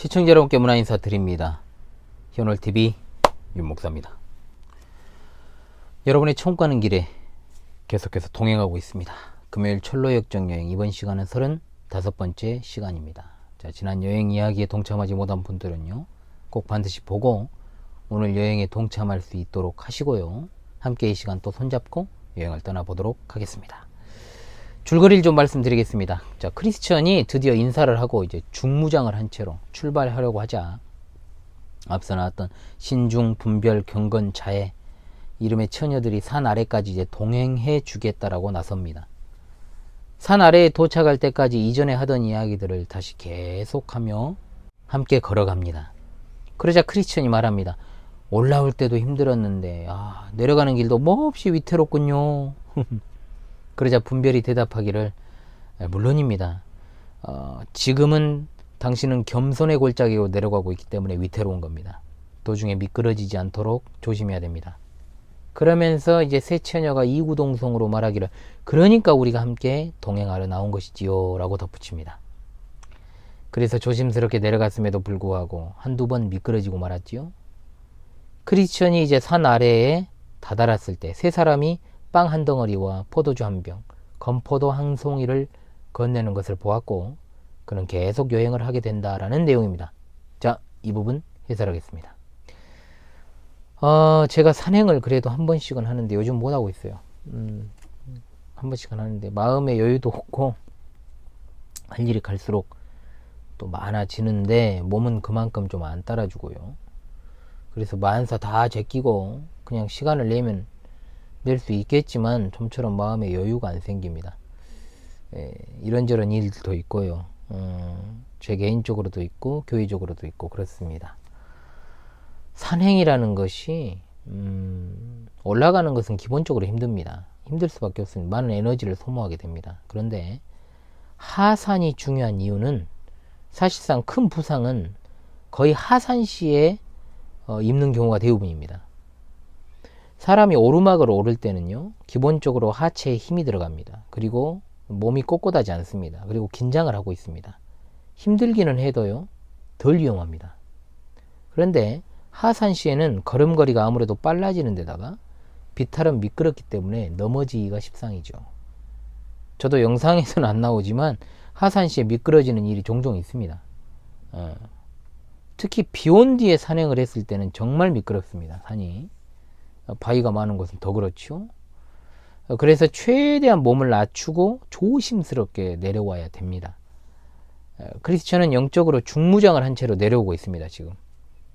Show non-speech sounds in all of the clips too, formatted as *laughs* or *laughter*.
시청자 여러분께 문화 인사 드립니다. 현월TV 윤목사입니다. 여러분의 처음 가는 길에 계속해서 동행하고 있습니다. 금요일 철로 역정 여행 이번 시간은 35번째 시간입니다. 자, 지난 여행 이야기에 동참하지 못한 분들은요. 꼭 반드시 보고 오늘 여행에 동참할 수 있도록 하시고요. 함께 이 시간 또 손잡고 여행을 떠나보도록 하겠습니다. 줄거리를 좀 말씀드리겠습니다. 자, 크리스천이 드디어 인사를 하고 이제 중무장을 한 채로 출발하려고 하자 앞서 나왔던 신중, 분별, 경건, 자해 이름의 처녀들이 산 아래까지 이제 동행해 주겠다라고 나섭니다. 산 아래에 도착할 때까지 이전에 하던 이야기들을 다시 계속하며 함께 걸어갑니다. 그러자 크리스천이 말합니다. 올라올 때도 힘들었는데 아, 내려가는 길도 몹시 위태롭군요. *laughs* 그러자 분별이 대답하기를 "아, 물론입니다. 어, 지금은 당신은 겸손의 골짜기로 내려가고 있기 때문에 위태로운 겁니다. 도중에 미끄러지지 않도록 조심해야 됩니다. 그러면서 이제 세 처녀가 이구동성으로 말하기를 그러니까 우리가 함께 동행하러 나온 것이지요 라고 덧붙입니다. 그래서 조심스럽게 내려갔음에도 불구하고 한두 번 미끄러지고 말았지요. 크리스천이 이제 산 아래에 다다랐을 때 세 사람이 빵 한 덩어리와 포도주 한 병, 건포도 한 송이를 건네는 것을 보았고 그는 계속 여행을 하게 된다라는 내용입니다. 자, 이 부분 해설하겠습니다. 어, 제가 산행을 그래도 한 번씩은 하는데 요즘 못 하고 있어요. 음, 한 번씩은 하는데 마음의 여유도 없고 할 일이 갈수록 또 많아지는데 몸은 그만큼 좀 안 따라주고요. 그래서 만사 다 제끼고 그냥 시간을 내면 낼 수 있겠지만 좀처럼 마음의 여유가 안 생깁니다. 예, 이런저런 일도 있고요. 음, 제 개인적으로도 있고 교회적으로도 있고 그렇습니다. 산행이라는 것이 음, 올라가는 것은 기본적으로 힘듭니다. 힘들 수밖에 없습니다. 많은 에너지를 소모하게 됩니다. 그런데 하산이 중요한 이유는 사실상 큰 부상은 거의 하산 시에 어, 입는 경우가 대부분입니다. 사람이 오르막을 오를 때는요, 기본적으로 하체에 힘이 들어갑니다. 그리고 몸이 꼿꼿하지 않습니다. 그리고 긴장을 하고 있습니다. 힘들기는 해도요, 덜 위험합니다. 그런데 하산 시에는 걸음걸이가 아무래도 빨라지는 데다가 비탈은 미끄럽기 때문에 넘어지기가 십상이죠. 저도 영상에서는 안 나오지만 하산 시에 미끄러지는 일이 종종 있습니다. 어. 특히 비 온 뒤에 산행을 했을 때는 정말 미끄럽습니다. 산이. 어, 바위가 많은 곳은 더 그렇죠. 어, 그래서 최대한 몸을 낮추고 조심스럽게 내려와야 됩니다. 어, 크리스천은 영적으로 중무장을 한 채로 내려오고 있습니다. 지금.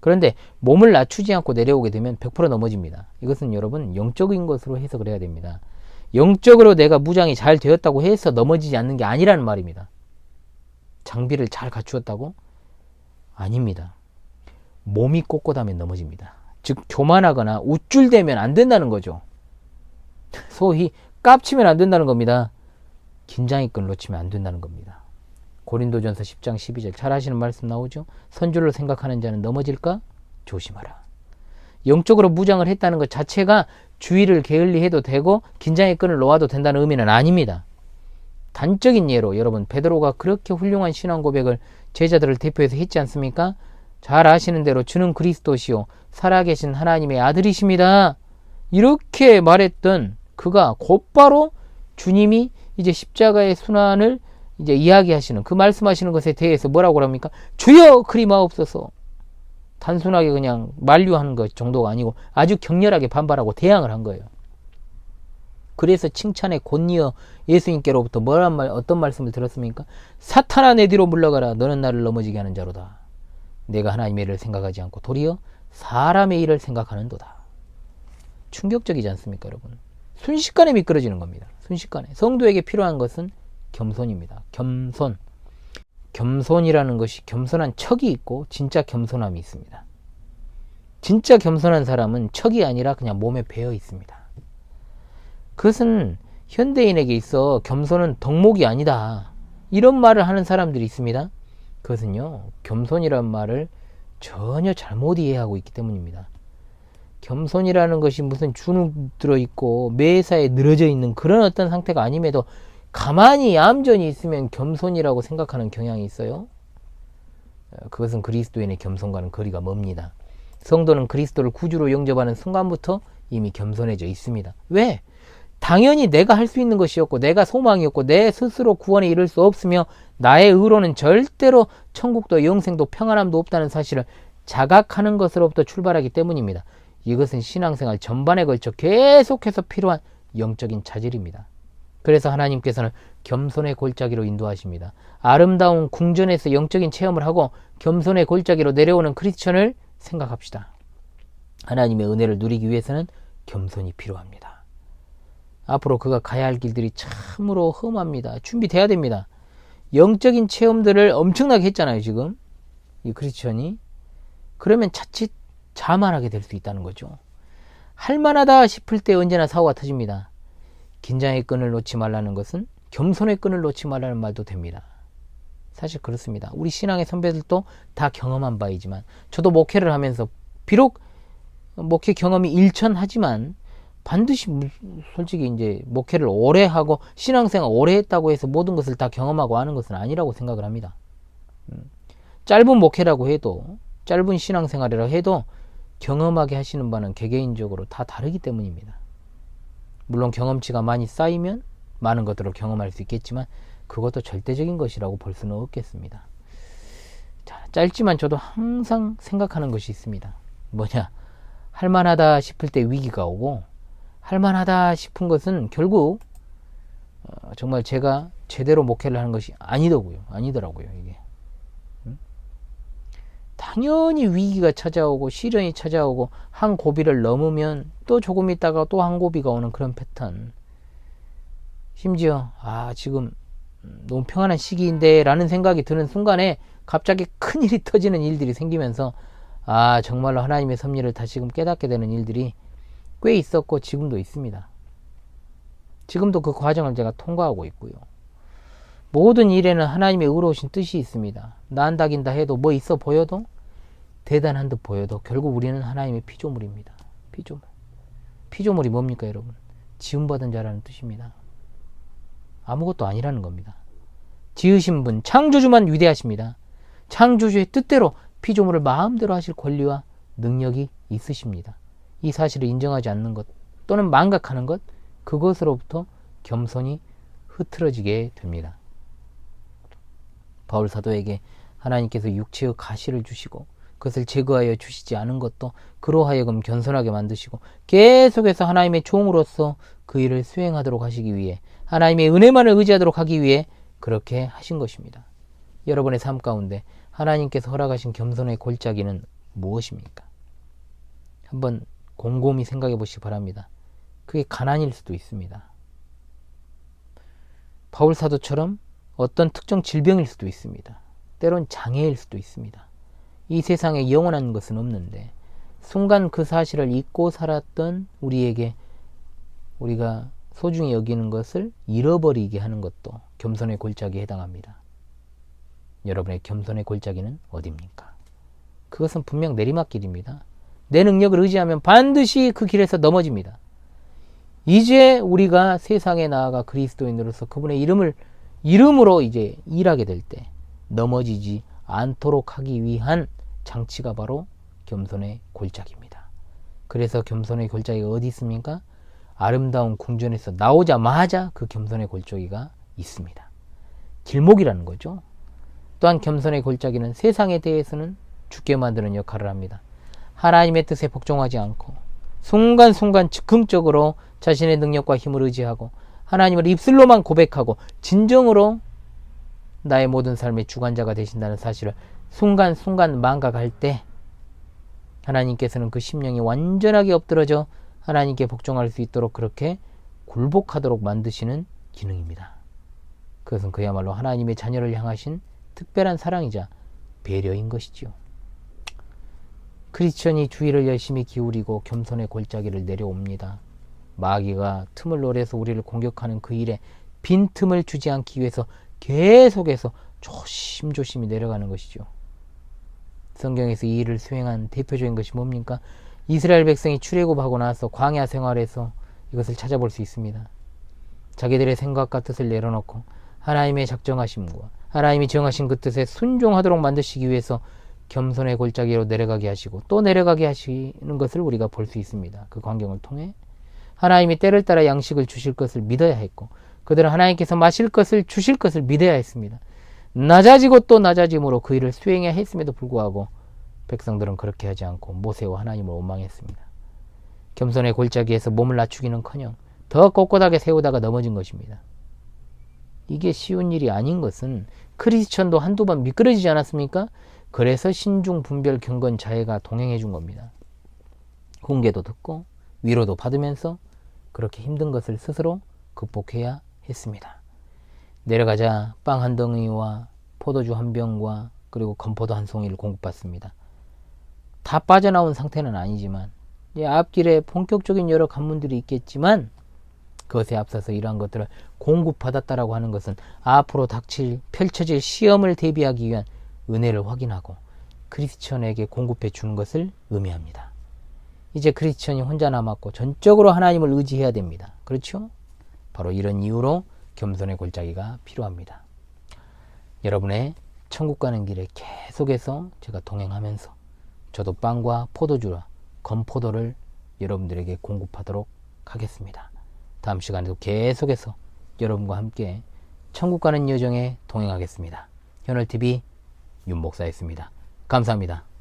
그런데 몸을 낮추지 않고 내려오게 되면 100% 넘어집니다. 이것은 여러분 영적인 것으로 해석을 해야 됩니다. 영적으로 내가 무장이 잘 되었다고 해서 넘어지지 않는 게 아니라는 말입니다. 장비를 잘 갖추었다고? 아닙니다. 몸이 꼿꼿하면 넘어집니다. 즉 교만하거나 우쭐대면 안 된다는 거죠. 소위 깝치면 안 된다는 겁니다. 긴장의 끈 놓치면 안 된다는 겁니다. 고린도전서 10장 12절 잘 하시는 말씀 나오죠. 선줄로 생각하는 자는 넘어질까? 조심하라. 영적으로 무장을 했다는 것 자체가 주의를 게을리 해도 되고 긴장의 끈을 놓아도 된다는 의미는 아닙니다. 단적인 예로 여러분 베드로가 그렇게 훌륭한 신앙 고백을 제자들을 대표해서 했지 않습니까? 잘 아시는 대로 주는 그리스도시요 살아계신 하나님의 아들이십니다. 이렇게 말했던 그가 곧바로 주님이 이제 십자가의 순환을 이제 이야기하시는 그 말씀하시는 것에 대해서 뭐라고 합니까? 주여 그리 마옵소서. 단순하게 그냥 만류하는 것 정도가 아니고 아주 격렬하게 반발하고 대항을 한 거예요. 그래서 칭찬의 곧이어 예수님께로부터 뭐란 말 어떤 말씀을 들었습니까? 사탄아 내 뒤로 물러가라 너는 나를 넘어지게 하는 자로다. 내가 하나님의 일을 생각하지 않고 도리어 사람의 일을 생각하는도다. 충격적이지 않습니까, 여러분? 순식간에 미끄러지는 겁니다. 순식간에. 성도에게 필요한 것은 겸손입니다. 겸손. 겸손이라는 것이 겸손한 척이 있고 진짜 겸손함이 있습니다. 진짜 겸손한 사람은 척이 아니라 그냥 몸에 배어 있습니다. 그것은 현대인에게 있어 겸손은 덕목이 아니다. 이런 말을 하는 사람들이 있습니다. 그것은요, 겸손이란 말을 전혀 잘못 이해하고 있기 때문입니다. 겸손이라는 것이 무슨 주눅 들어 있고 매사에 늘어져 있는 그런 어떤 상태가 아님에도 가만히 얌전히 있으면 겸손이라고 생각하는 경향이 있어요. 어, 그것은 그리스도인의 겸손과는 거리가 멉니다. 성도는 그리스도를 구주로 영접하는 순간부터 이미 겸손해져 있습니다. 왜? 당연히 내가 할 수 있는 것이었고 내가 소망이었고 내 스스로 구원에 이를 수 없으며 나의 의로는 절대로 천국도 영생도 평안함도 없다는 사실을 자각하는 것으로부터 출발하기 때문입니다. 이것은 신앙생활 전반에 걸쳐 계속해서 필요한 영적인 차질입니다. 그래서 하나님께서는 겸손의 골짜기로 인도하십니다. 아름다운 궁전에서 영적인 체험을 하고 겸손의 골짜기로 내려오는 크리스천을 생각합시다. 하나님의 은혜를 누리기 위해서는 겸손이 필요합니다. 앞으로 그가 가야 할 길들이 참으로 험합니다. 준비돼야 됩니다. 영적인 체험들을 엄청나게 했잖아요, 지금. 이 크리스천이. 그러면 자칫 자만하게 될 수 있다는 거죠. 할 만하다 싶을 때 언제나 사고가 터집니다. 긴장의 끈을 놓지 말라는 것은 겸손의 끈을 놓지 말라는 말도 됩니다. 사실 그렇습니다. 우리 신앙의 선배들도 다 경험한 바이지만 저도 목회를 하면서 비록 목회 경험이 일천하지만 반드시 솔직히 이제 목회를 오래 하고 신앙생활 오래 했다고 해서 모든 것을 다 경험하고 하는 것은 아니라고 생각을 합니다. 음. 짧은 목회라고 해도 짧은 신앙생활이라 해도 경험하게 하시는 바는 개개인적으로 다 다르기 때문입니다. 물론 경험치가 많이 쌓이면 많은 것들을 경험할 수 있겠지만 그것도 절대적인 것이라고 볼 수는 없겠습니다. 자, 짧지만 저도 항상 생각하는 것이 있습니다. 뭐냐? 할만하다 싶을 때 위기가 오고 할만하다 싶은 것은 결국 어, 정말 제가 제대로 목회를 하는 것이 아니더고요. 아니더라고요. 이게 음? 당연히 위기가 찾아오고 시련이 찾아오고 한 고비를 넘으면 또 조금 있다가 또 한 고비가 오는 그런 패턴. 심지어 아 지금 너무 평안한 시기인데 라는 생각이 드는 순간에 갑자기 큰 일이 *laughs* 터지는 일들이 생기면서 아 정말로 하나님의 섭리를 다시금 깨닫게 되는 일들이 꽤 있었고 지금도 있습니다. 지금도 그 과정을 제가 통과하고 있고요. 모든 일에는 하나님의 의로우신 뜻이 있습니다. 난다긴다 해도 뭐 있어 보여도 대단한 듯 보여도 결국 우리는 하나님의 피조물입니다. 피조물. 피조물이 뭡니까 여러분? 지음받은 자라는 뜻입니다. 아무것도 아니라는 겁니다. 지으신 분, 창조주만 위대하십니다. 창조주의 뜻대로 피조물을 마음대로 하실 권리와 능력이 있으십니다. 이 사실을 인정하지 않는 것 또는 망각하는 것 그것으로부터 겸손이 흐트러지게 됩니다. 바울 사도에게 하나님께서 육체의 가시를 주시고 그것을 제거하여 주시지 않은 것도 그로 하여금 겸손하게 만드시고 계속해서 하나님의 종으로서 그 일을 수행하도록 하시기 위해 하나님의 은혜만을 의지하도록 하기 위해 그렇게 하신 것입니다. 여러분의 삶 가운데 하나님께서 허락하신 겸손의 골짜기는 무엇입니까? 한번 곰곰이 생각해 보시기 바랍니다. 그게 가난일 수도 있습니다. 바울 사도처럼 어떤 특정 질병일 수도 있습니다. 때론 장애일 수도 있습니다. 이 세상에 영원한 것은 없는데 순간 그 사실을 잊고 살았던 우리에게 우리가 소중히 여기는 것을 잃어버리게 하는 것도 겸손의 골짜기에 해당합니다. 여러분의 겸손의 골짜기는 어디입니까? 그것은 분명 내리막길입니다. 내 능력을 의지하면 반드시 그 길에서 넘어집니다. 이제 우리가 세상에 나아가 그리스도인으로서 그분의 이름을 이름으로 이제 일하게 될 때 넘어지지 않도록 하기 위한 장치가 바로 겸손의 골짜기입니다. 그래서 겸손의 골짜기가 어디 있습니까? 아름다운 궁전에서 나오자마자 그 겸손의 골짜기가 있습니다. 길목이라는 거죠. 또한 겸손의 골짜기는 세상에 대해서는 죽게 만드는 역할을 합니다. 하나님의 뜻에 복종하지 않고 순간순간 즉흥적으로 자신의 능력과 힘을 의지하고 하나님을 입술로만 고백하고 진정으로 나의 모든 삶의 주관자가 되신다는 사실을 순간순간 망각할 때 하나님께서는 그 심령이 완전하게 엎드러져 하나님께 복종할 수 있도록 그렇게 굴복하도록 만드시는 기능입니다. 그것은 그야말로 하나님의 자녀를 향하신 특별한 사랑이자 배려인 것이지요. 크리스천이 주의를 열심히 기울이고 겸손의 골짜기를 내려옵니다. 마귀가 틈을 노려서 우리를 공격하는 그 일에 빈 틈을 주지 않기 위해서 계속해서 조심조심히 내려가는 것이죠. 성경에서 이 일을 수행한 대표적인 것이 뭡니까? 이스라엘 백성이 출애굽하고 나서 광야 생활에서 이것을 찾아볼 수 있습니다. 자기들의 생각과 뜻을 내려놓고 하나님의 작정하심과 하나님이 정하신 그 뜻에 순종하도록 만드시기 위해서 겸손의 골짜기로 내려가게 하시고 또 내려가게 하시는 것을 우리가 볼 수 있습니다. 그 광경을 통해 하나님이 때를 따라 양식을 주실 것을 믿어야 했고 그들은 하나님께서 마실 것을 주실 것을 믿어야 했습니다. 낮아지고 또 낮아짐으로 그 일을 수행해야 했음에도 불구하고 백성들은 그렇게 하지 않고 모세와 하나님을 원망했습니다. 겸손의 골짜기에서 몸을 낮추기는커녕 더 꼿꼿하게 세우다가 넘어진 것입니다. 이게 쉬운 일이 아닌 것은 크리스천도 한두 번 미끄러지지 않았습니까? 그래서 신중 분별 경건 자해가 동행해 준 겁니다. 훈계도 듣고 위로도 받으면서 그렇게 힘든 것을 스스로 극복해야 했습니다. 내려가자 빵 한 덩이와 포도주 한 병과 그리고 건포도 한 송이를 공급받습니다. 다 빠져나온 상태는 아니지만 이제 앞길에 본격적인 여러 관문들이 있겠지만 그것에 앞서서 이러한 것들을 공급받았다라고 하는 것은 앞으로 닥칠 펼쳐질 시험을 대비하기 위한 은혜를 확인하고 크리스천에게 공급해 주는 것을 의미합니다. 이제 크리스천이 혼자 남았고 전적으로 하나님을 의지해야 됩니다. 그렇죠? 바로 이런 이유로 겸손의 골짜기가 필요합니다. 여러분의 천국 가는 길에 계속해서 제가 동행하면서 저도 빵과 포도주라 건포도를 여러분들에게 공급하도록 하겠습니다. 다음 시간에도 계속해서 여러분과 함께 천국 가는 여정에 동행하겠습니다. 현월TV 윤목사였습니다. 감사합니다.